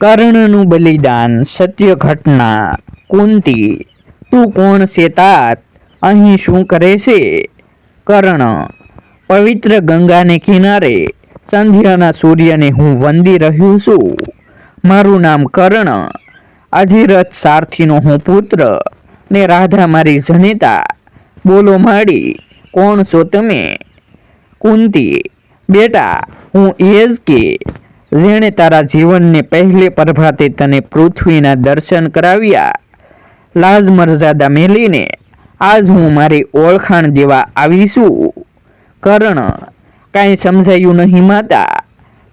કર્ણનું બલિદાન, સત્ય ઘટના, કુંતી, તું કોણ છે તાત? અહીં શું કરે છે? કર્ણ, પવિત્ર ગંગાને કિનારે, સંધ્યાના સૂર્યને હું વંદી રહ્યો છું. મારું નામ કર્ણ, અધિરથ સારથીનો હું પુત્ર. ને રાધા મારી જનેતા. બોલો માડી, કોણ છો તમે? કુંતી, બેટા, હું એ જ કે જેણે તારા જીવનને પહેલે પ્રભાતે તને પૃથ્વીના દર્શન કરાવ્યા. લાજ મરજાદા મેલીને, આજ હું મારી ઓળખાણ દેવા આવીશું. કર્ણ, કાંઈ સમજાયું નહીં માતા.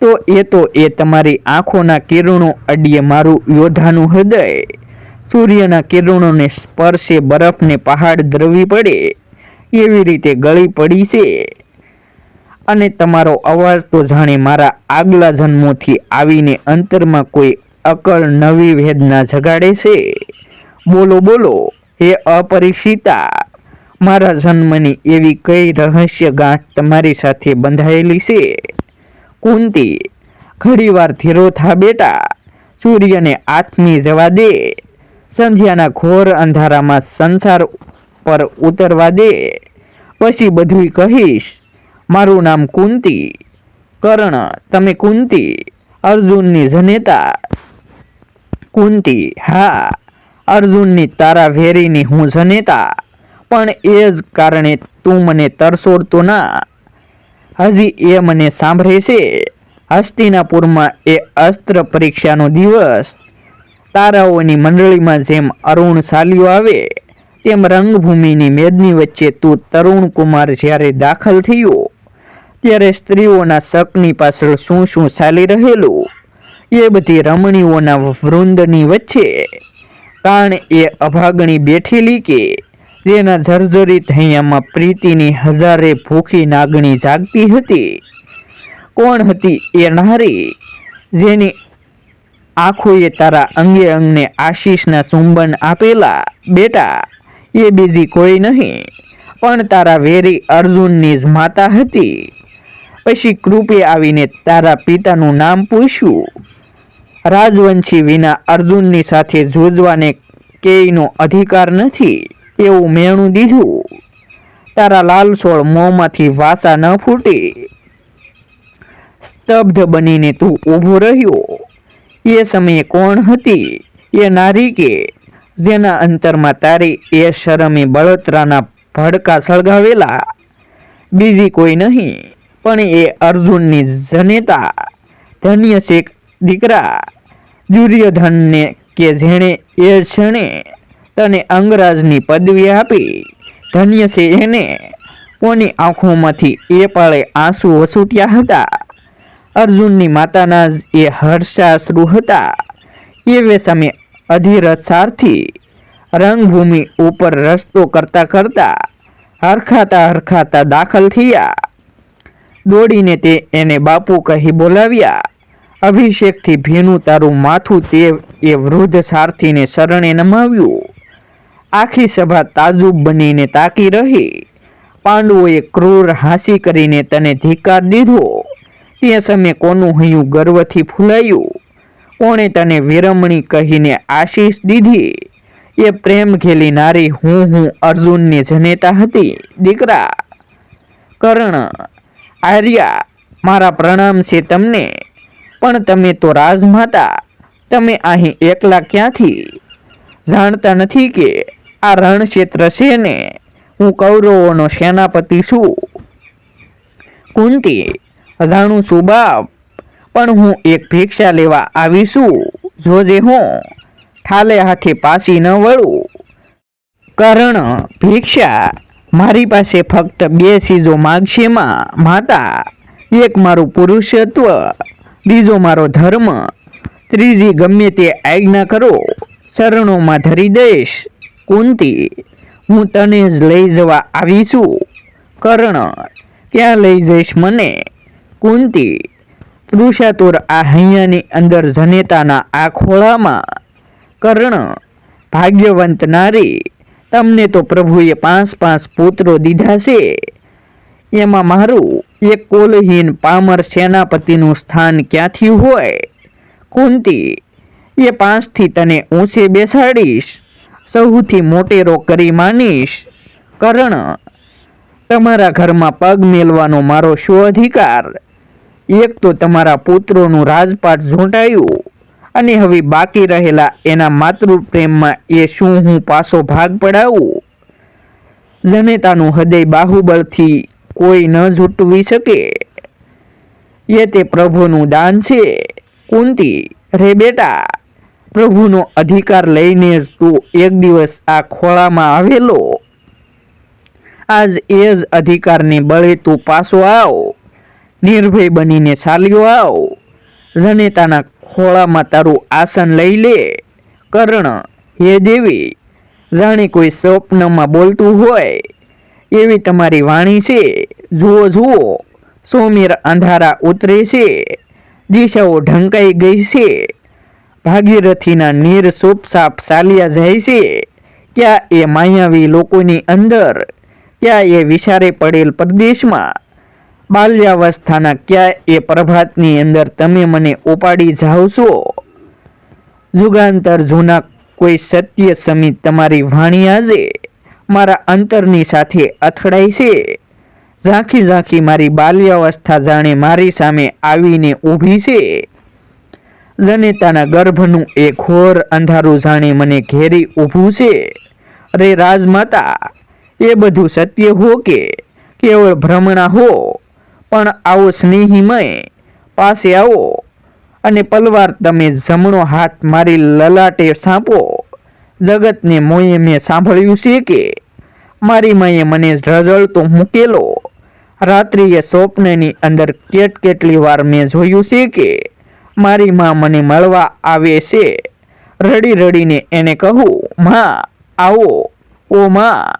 તો એ તો એ તમારી આંખોના કિરણો અડીએ મારું યોદ્ધાનું હૃદય. સૂર્યના કિરણોને સ્પર્શે બરફને પહાડ દ્રવી પડે. એવી રીતે ગળી પડી છે. અને તમારો અવાજ તો જાણે મારા આગલા જન્મોથી આવીને અંતરમાં કોઈ અકળ નવી વેદના જગાડે છે? બોલો બોલો, હે અપરિષિતા મારા જન્મની એવી કઈ રહસ્ય ગાંઠ તમારી સાથે બંધાયેલી છે? કુંતી, ઘડીવાર ધીરો થા બેટા, સૂર્યને આથમી જવા દે, સંધ્યાના ઘોર અંધારામાં સંસાર પર ઉતરવા દે, પછી બધુંય કહીશ મારું નામ કુંતી. કર્ણ, તમે કુંતી. અર્જુનની જનેતા. કુંતી, હા. અર્જુનની તારા વેરીની હું જનેતા. પણ એ જ કારણે તું મને તરસોડતો ના. હજી એ મને સાંભળે છે. હસ્તિનાપુરમાં એ અસ્ત્ર પરીક્ષાનો દિવસ. તારાઓની મંડળીમાં જેમ અરુણ સાલીઓ આવે, તેમ રંગભૂમિની મેદની વચ્ચે તું તરુણ કુમાર જ્યારે દાખલ થયો ત્યારે સ્ત્રીઓના શકની પાછળ શું શું ચાલી રહેલું? એ બધી રમણીઓના વૃંદની વચ્ચે કાણ એ અભાગણી બેઠેલી કે તેના જર્જરિત હૈયામાં પ્રીતિની હજારે ભૂખી નાગણી જાગતી હતી. કોણ હતી એ નારી જેની આંખોએ તારા અંગે અંગને આશીષના ચુંબન આપેલા? બેટા, એ બીજી કોઈ નહીં, પણ તારા વેરી અર્જુનની જ માતા હતી. પછી કૃપે આવીને તારા પિતાનું નામ પૂછ્યું. રાજવંશી વિના અર્જુનની સાથે જોજવાને કેયનો અધિકાર નથી, એવું મેણું દીધું. તારા લાલસોળ મોંમાંથી વાસા ન ફૂટે. સ્તબ્ધ બનીને તું ઊભો રહ્યો. એ સમયે કોણ હતી? એ નારી કે? જેના અંતરમાં તારી એ શરમે બળતરાના ભડકા સળગાવેલા. બીજી કોઈ નહીં. પણ એ અર્જુનની જનેતા, ધન્ય શેખ દીકરા, દુર્યોધનને કે જેણે એ ક્ષણે તને અંગરાજની પદવી આપી, ધન્ય છે એને કોની આંખોમાંથી એ પાળે આંસુ વસૂટ્યા હતા? અર્જુનની માતાના એ હર્ષાશ્રુ હતા. એ સમય અધિરથ સારથી રંગભૂમિ ઉપર રસ્તો કરતા કરતા હરખાતા હરખાતા દાખલ થયા. દોડીને તે એને બાપુ કહી બોલાવ્યા. અભિષેકથી ભીનું તારું માથું તે એ વૃદ્ધ સારથીને શરણે નમાવ્યું. આખી સભા તાજુબ બનીને તાકી રહી. પાંડવોએ ક્રૂર હાંસી કરીને તને ધિકાર દીધો. તે સમયે કોનું હૈયું ગર્વથી ફૂલાયું. કોણે તને વિરમણી કહીને આશીષ દીધી. એ પ્રેમ ઘેલી નારી હું હું અર્જુનની જનેતા હતી, દીકરા. કર્ણ આર્યા, મારા પ્રણામ છે તમને. પણ તમે તો રાજમાતા, તમે અહીં એકલા ક્યાંથી? જાણતા નથી કે આ રણક્ષેત્ર છે ને, હું કૌરવોનો સેનાપતિ છું. કુંતી, જાણું છું બાપ, પણ હું એક ભિક્ષા લેવા આવી છું. જોજે હું ઠાલે હાથે પાછી ન વળું. કર્ણ ભિક્ષા મારી પાસે ફક્ત બે ચીજો માગશેમાં માતા. એક મારું પુરુષત્વ, બીજો મારો ધર્મ. ત્રીજી ગમે તે આજ્ઞા કરો ચરણોમાં ધરી દઈશ. કુંતી, હું તને જ લઈ જવા આવી છું. કર્ણ, ક્યાં લઈ જઈશ મને? કુંતી, તૃષાતુર આ હૈયાની અંદર જનેતાના આ ખોળામાં. કર્ણ, ભાગ્યવંત નારી તમને તો પ્રભુએ પાંચ પાંચ પુત્રો દીધા છે. એમાં મારું એક કોલહીન પામર સેનાપતિનું સ્થાન ક્યાંથી હોય? કુંતી, એ પાંચથી તને ઊંચે બેસાડીશ. સૌથી મોટેરો કરી માનીશ. કરણ, તમારા ઘરમાં પગ મેલવાનો મારો શું અધિકાર? એક તો તમારા પુત્રોનું રાજપાટ ઝૂંટાયું. અને હવે બાકી રહેલા એના માતૃ પ્રેમમાં એ શું હું પાછો ભાગ પડાવું? જનેતાનું હૃદય બાહુબળથી કોઈ ન ઝૂટવી શકે. એ તે પ્રભુનું દાન છે. કુંતી, રે બેટા, પ્રભુનો અધિકાર લઈને જ તું એક દિવસ આ ખોળામાં આવેલો. આજ એ જ અધિકારને બળે તું પાછો આવ. નિર્ભય બનીને ચાલ્યો આવ. જનેતાના ખોળામાં તારું આસન લઈ લે. કર્ણ, હે દેવી, જાણે કોઈ સ્વપ્નમાં બોલતું હોય. એવી તમારી વાણી છે. જુઓ જુઓ સોમીર અંધારા ઉતરે છે. દિશાઓ ઢંકાઈ ગઈ છે. ભાગીરથીના નીર સોપસાપ ચાલ્યા જાય છે. ક્યાં એ માયાવી લોકોની અંદર? ક્યાં એ વિશારે પડેલ પ્રદેશમાં? બાલ્યાવસ્થાના ક્યાં એ પ્રભાતની અંદર તમે મને ઉપાડી જાઓ છો? જુગાંતર જૂના કોઈ સત્ય સમી તમારી વાણી આજે મારા અંતરની સાથે અથડાય છે. ઝાંખી ઝાંખી મારી બાલ્યાવસ્થા જાણે મારી સામે આવીને ઊભી છે. જનેતાના ગર્ભનું એ ઘોર અંધારું જાણે મને ઘેરી ઊભું છે. રે રાજમાતા, એ બધું સત્ય હો કે? કેવળ ભ્રમણા હો? પણ આવો સ્નેહીમય, પાસે આવો અને પલવાર તમે જમણો હાથ મારી લલાટે સાંપો. જગતને મોએ મેં સાંભળ્યું છે કે મારી માએ મને રઝળતો મૂકેલો. રાત્રિએ સ્વપ્નની અંદર કેટ કેટલી વાર મેં જોયું છે કે મારી માં મને મળવા આવે છે. રડી રડીને એને કહું, માં, આવો. ઓ માં,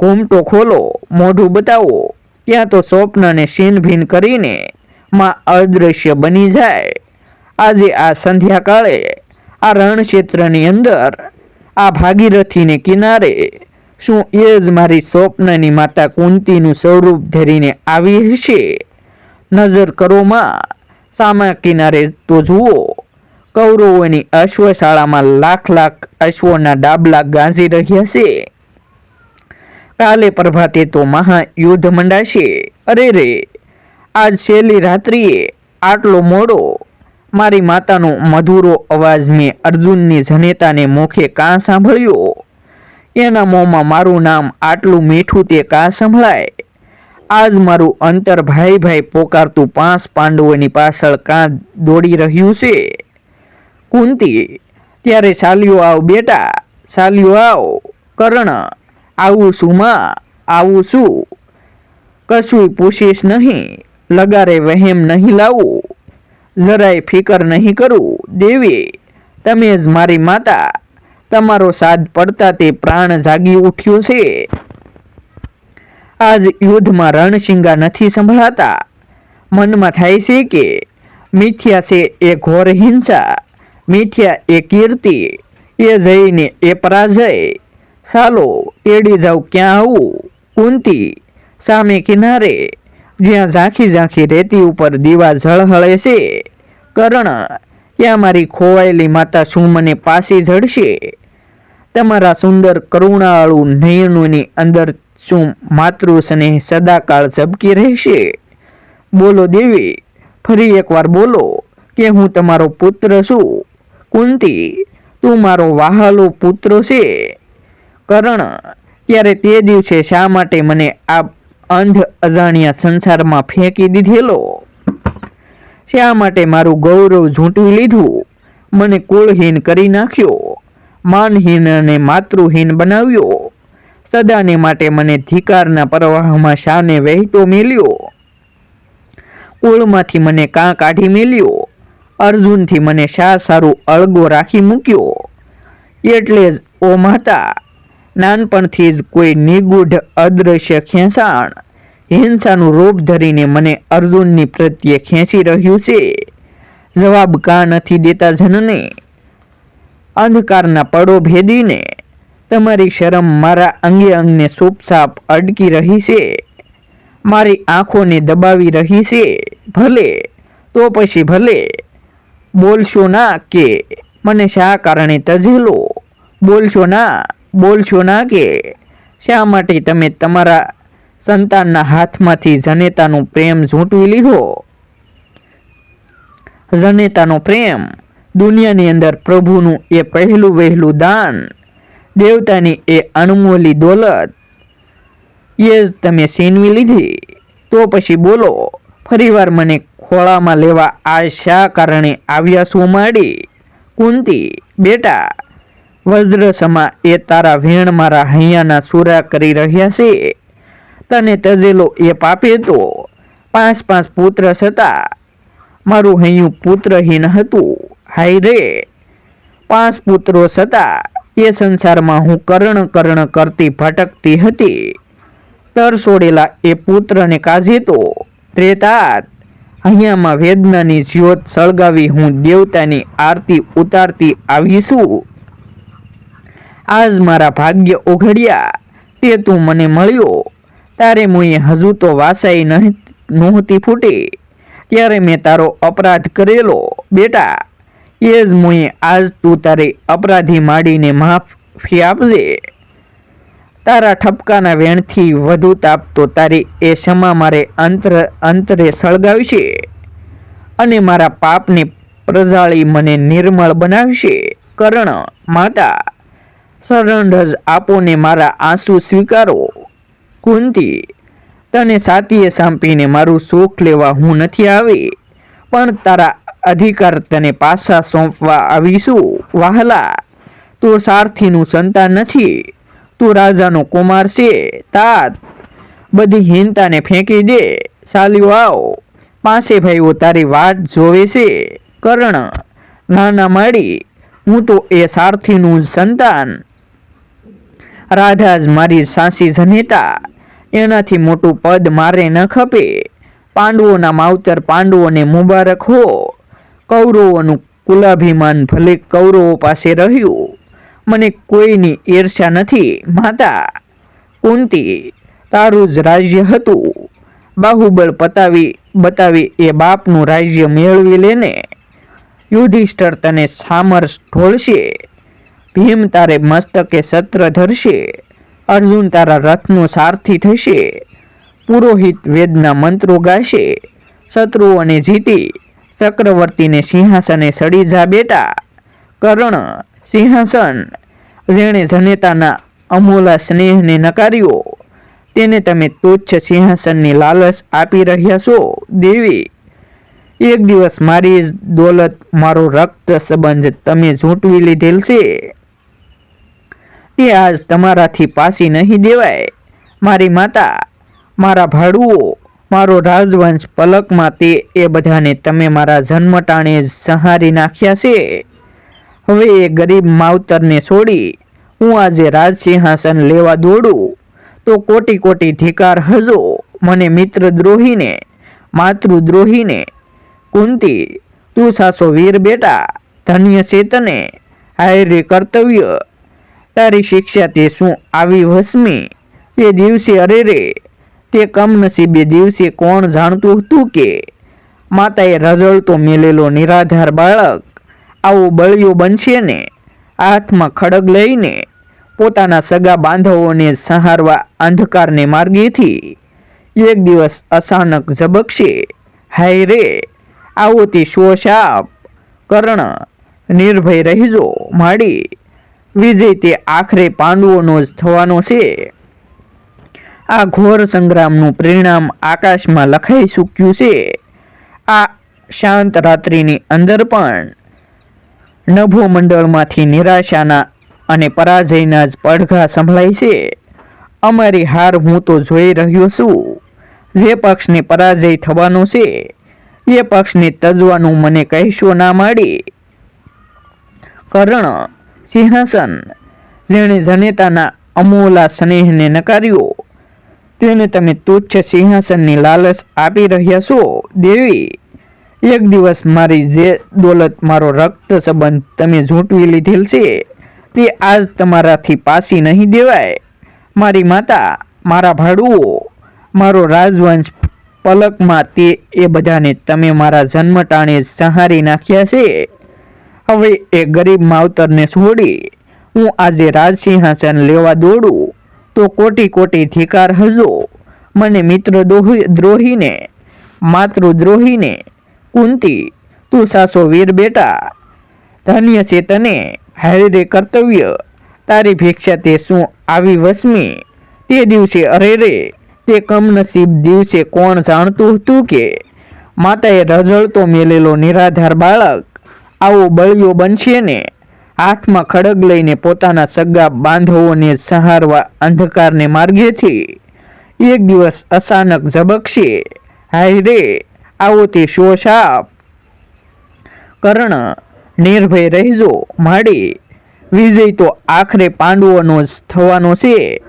ઘૂમટો ખોલો, મોઢું બતાવો. ત્યાં તો સ્વપ્નને છીનભીન કરીને માં અદૃશ્ય બની જાય. આજે આ સંધ્યાકાળે આ રણક્ષેત્રની અંદર આ ભાગીરથીને કિનારે શું એ જ મારી સ્વપ્નની માતા કુંતીનું સ્વરૂપ ધરીને આવી હશે? નજર કરો માં, સામા કિનારે તો જુઓ, કૌરવોની અશ્વશાળામાં લાખ લાખ અશ્વોના ડાબલા ગાંજી રહ્યા છે. કાલે પ્રભાતે તો મહાયુદ્ધ મંડાશે. અરે રે, આજ છેલ્લી રાત્રિએ આટલો મોડો મારી માતાનો મધુરો અવાજ મેં અર્જુનની જનેતાને મુખે કાં સાંભળ્યો? એના મોંમાં મારું નામ આટલું મીઠું તે કાં સંભળાય? આજ મારું અંતર ભાઈ ભાઈ પોકારતું પાંચ પાંડવોની પાછળ કાં દોડી રહ્યું છે? કુંતી, ત્યારે ચાલ્યો આવ બેટા, ચાલ્યો આવ, કર્ણ આવું શું માં આવું શું કશું પૂછીશ નહીં, લગારે વહેમ નહીં લાવું. જરાય ફિકર નહીં કરું, દેવી, તમે જ મારી માતા. તમારો સાથ પડતા તે પ્રાણ જાગી ઉઠ્યો છે. આજ યુદ્ધમાં રણશિંગા નથી સંભળાતા. મનમાં થાય છે કે, મિથ્યા છે એ ઘોર હિંસા, મિથ્યા એ કીર્તિ, એ જઈને એ પરાજય. ચાલો તેડી જાઉં ક્યાં આવું? કુંતી સામે કિનારે, જ્યાં ઝાંખી ઝાંખી રેતી ઉપર દીવા ઝળહળે છે. કર્ણ, ત્યાં મારી ખોવાયેલી માતા શું મને પાછી ઝડશે તમારા સુંદર કરુણાળુ નયનોની અંદર શું માતૃ સ્નેહ સદાકાળ ઝબકી રહેશે? બોલો દેવી, ફરી એકવાર બોલો કે હું તમારો પુત્ર છું. કુંતી, તું મારો વાહલો પુત્ર છે. કર્ણ, ત્યારે તે દિવસે શા માટે મને આ અંધ અજાણ્યા સંસારમાં ફેંકી દીધેલો? શા માટે મારું ગૌરવ ઝૂંટવી લીધું? મને કુળહીન કરી નાખ્યો, માનહીન અને માતૃહીન બનાવ્યો. સદાને માટે મને ધિકારના પ્રવાહમાં શાને વહેતો મેલ્યો. કુળમાંથી મને કાં કાઢી મેલ્યો? અર્જુનથી મને શા સારું અળગો રાખી મૂક્યો? એટલે જ, ઓ માતા નાનપણથી જ કોઈ નિગૂઢ અદૃશ્ય ખેંચાણ. હિંસાનું રૂપ ધરીને મને અર્જુનની પ્રત્યે ખેંચી રહ્યું છે. જવાબ કા નથી દેતા જનને? અંધકારના પડો ભેદીને. તમારી શરમ મારા અંગે અંગને સુપસાપ અડકી રહી છે. મારી આંખોને દબાવી રહી છે. ભલે, તો પછી ભલે. બોલશો ના કે મને શા કારણે તજેલો? બોલશો ના. બોલશો ના કે? શા માટે તમે તમારા સંતાનના હાથમાંથી જનેતાનો પ્રેમ ઝૂંટવી લીધો? જનેતાનો પ્રેમ દુનિયાની અંદર પ્રભુનું એ પહેલું વહેલું દાન, દેવતાની એ અણમોલી દોલત. એ તમે છીનવી લીધી. તો પછી બોલો, ફરીવાર મને ખોળામાં લેવા આ શા કારણે આવ્યા શું કુંતી, બેટા વજ્રસમા એ તારા વેણ મારા હૈયાના સુરા કરી રહ્યા છે. તને તજેલો એ પાપે તો પાંચ પાંચ પુત્ર છતાં મારું હૈયું પુત્રહીન હતું. હાય રે. પાંચ પુત્રો છતાં એ સંસારમાં હું કર્ણ કર્ણ કરતી ભટકતી હતી. તર છોડેલા એ પુત્રને કાજે તો. રેતાત અહીંયામાં વેદનાની જ્યોત સળગાવી હું દેવતાની આરતી ઉતારતી આવી છું. આજ મારા ભાગ્ય ઓઘડ્યા. તે તું મને મળ્યો. તારે મુએ હજુ તો વાસાઈ નહીં નહોતી ફૂટી. ત્યારે મેં તારો અપરાધ કરેલો, બેટા. એ જ મુએ આજ તું તારે અપરાધી માંડીને માફી આપજે. તારા ઠપકાના વેણથી વધુ તાપ તો તારી એ ક્ષમા મારે અંતર અંતરે સળગાવશે અને મારા પાપને પ્રજાળી મને નિર્મળ બનાવશે. કર્ણ માતા. શરણ આપો ને મારા આંસુ સ્વીકારો, કુંતી. તને સાતીએ સાંપીને મારું સુખ લેવા હું નથી આવી, પણ તારા અધિકાર તને પાછા સોંપવા આવીશું, વહાલા. તું સારથીનું સંતાન નથી, તું રાજાનો કુમાર છે, તાત. બધી હિંતાને ફેંકી દે ચાલ્યો આવ. પાસે ભાઈઓ તારી વાટ જોવે છે, કર્ણ. નાના માડી, હું તો એ સારથીનું સંતાન. રાધા જ મારી સાસી જનેતા. એનાથી મોટું પદ મારે ન ખપે. પાંડવોના માવતર પાંડવોને મુબારક હો. કૌરવોનું કુલાભિમાન ભલે કૌરવો પાસે રહ્યું. મને કોઈની ઈર્ષ્યા નથી, માતા. કુંતી, તારું જ રાજ્ય હતું. બાહુબળ પતાવી, બતાવી એ બાપનું રાજ્ય મેળવી લેને. યુધિષ્ઠર તને સામર્સ ઢોળશે. ભીમ તારે મસ્તકે સત્ર ધરશે, અર્જુન તારા રથનો સારથી થશે, પુરોહિત વેદના મંત્રો ગાશે શત્રુઓને જીતી, ચક્રવર્તીને સિંહાસને સડી જા બેટા, કર્ણ, સિંહાસન જેણે જનેતાના અમૂલા સ્નેહને નકાર્યો, તેને તમે તુચ્છ સિંહાસનની લાલચ આપી રહ્યા છો, દેવી. એક દિવસ મારી દોલત, મારો રક્ત સંબંધ તમે ઝૂંટવી લીધેલ છે. તે આજ તમારાથી પાસી નહીં દેવાય. મારી માતા, મારા ભાડુઓ, મારો રાજવંશ પલકમાં તે, એ બધાને તમે મારા જન્મટાણે સંહારી નાખ્યા છે. હવે એ ગરીબ માવતરને છોડી હું આજે રાજસિંહાસન લેવા દોડું. તો કોટી કોટી ધિકાર હજો. મને મિત્ર દ્રોહીને, માતૃદ્રોહીને, કુંતી, તું સાસો વીર બેટા, ધન્ય ચેતને, હાયરે કર્તવ્ય તારી શિક્ષા તે શું આવી વસમી? તે દિવસે અરે રે, તે કમનસીબે દિવસે કોણ જાણતું હતું કે? માતાએ રઝળતો મેલેલો નિરાધાર બાળક, આવો બળિયો બનશે ને? હાથમાં ખડગ લઈને પોતાના સગા બાંધવોને સંહારવા અંધકારને માર્ગેથી એક દિવસ અચાનક ઝબકશે. હાય રે, આવો તે શોશાપ, કર્ણ, નિર્ભય રહેજો, માડી. વિજય તે આખરે પાંડવોનો જ થવાનો છે. આ ઘોર સંગ્રામનું પરિણામ આકાશમાં લખાઈ ચૂક્યું છે. આ શાંત રાત્રિની અંદર પણ નભો મંડળમાંથી નિરાશાના અને પરાજયના જ પડઘા સંભળાય છે. અમારી હાર હું તો જોઈ રહ્યો છું. જે પક્ષને પરાજય થવાનો છે, એ પક્ષને તજવાનું મને કહેશો ના માડી. કર્ણ સિંહાસન. જેણે જનેતાના અમૂલા સ્નેહને નકાર્યો. તેને તમે તુચ્છ સિંહાસનની લાલચ આપી રહ્યા છો, દેવી. એક દિવસ મારી જે દોલત, મારો રક્ત સંબંધ તમે ઝૂંટવી લીધેલ છે, તે આજ તમારાથી પાસી નહીં દેવાય. મારી માતા, મારા ભાડુઓ, મારો રાજવંશ પલકમાં તે એ બધાને તમે મારા જન્મ ટાણે જ સંહારી નાખ્યા છે. હવે એ ગરીબ માવતરને છોડી, હું આજે રાજસિંહાસન લેવા દોડું, તો કોટી કોટી ધિકાર હજો. મને મિત્ર દ્રોહીને, માતૃદ્રોહીને, કુંતી, તું સાસો વીર બેટા, ધન્ય છે તને, હારે કર્તવ્ય, તારી ભિક્ષા તે શું આવી વસમી? તે દિવસે અરે રે, તે કમનસીબ દિવસે કોણ જાણતું હતું કે, માતાએ રઝળતો મેલેલો નિરાધાર બાળક આવો બળિયો બનશે ને? હાથમાં ખડગ લઈને પોતાના સગા બાંધવોને સહારવા અંધકારને માર્ગેથી. એક દિવસ અચાનક ઝબકશે. હાય રે, આવો તે શો સાપ કર્ણ, નિર્ભય રહેજો, માડી. વિજય તો આખરે પાંડવોનો જ થવાનો છે.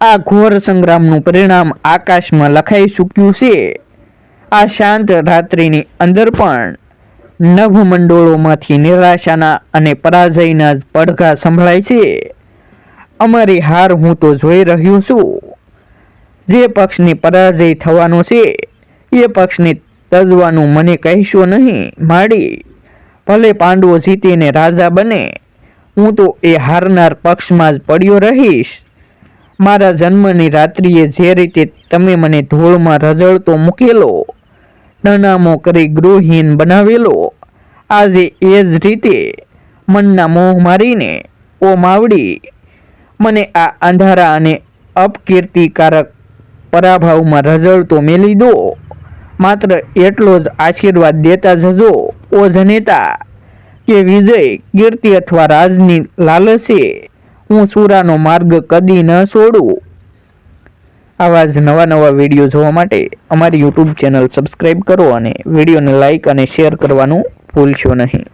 આ ઘોર સંગ્રામનું પરિણામ આકાશમાં લખાઈ ચૂક્યું છે. આ શાંત રાત્રિની અંદર પણ નભમંડળોમાંથી નિરાશાના અને પરાજયના પડઘા સંભળાય છે. અમારી હાર હું તો જોઈ રહ્યો છું. જે પક્ષની પરાજય થવાનો છે, એ પક્ષને તજવાનું મને કહેશો નહીં માડી ભલે પાંડવો જીતીને રાજા બને, હું તો એ હારનાર પક્ષમાં જ પડ્યો રહીશ. મારા જન્મની રાત્રિએ જે રીતે તમે મને ધૂળમાં રઝળતો મૂકેલો નનામો કરી ગૃહહીન બનાવેલો. આજે એ જ રીતે મનના મોહ મારીને ઓ માવડી, મને આ અંધારા અને અપકીર્તિકારક પરાભાવમાં રઝળતો મેલી દો. માત્ર એટલો જ આશીર્વાદ દેતા જજો, ઓ જનેતા, કે વિજય કીર્તિ અથવા રાજની લાલસે હું સુરાનો માર્ગ કદી ન છોડું. આવા જ નવા નવા વીડિયો જોવા માટે અમારી યુટ્યુબ ચેનલ સબસ્ક્રાઈબ કરો અને વિડીયોને લાઈક અને શેર કરવાનું ભૂલશો નહીં.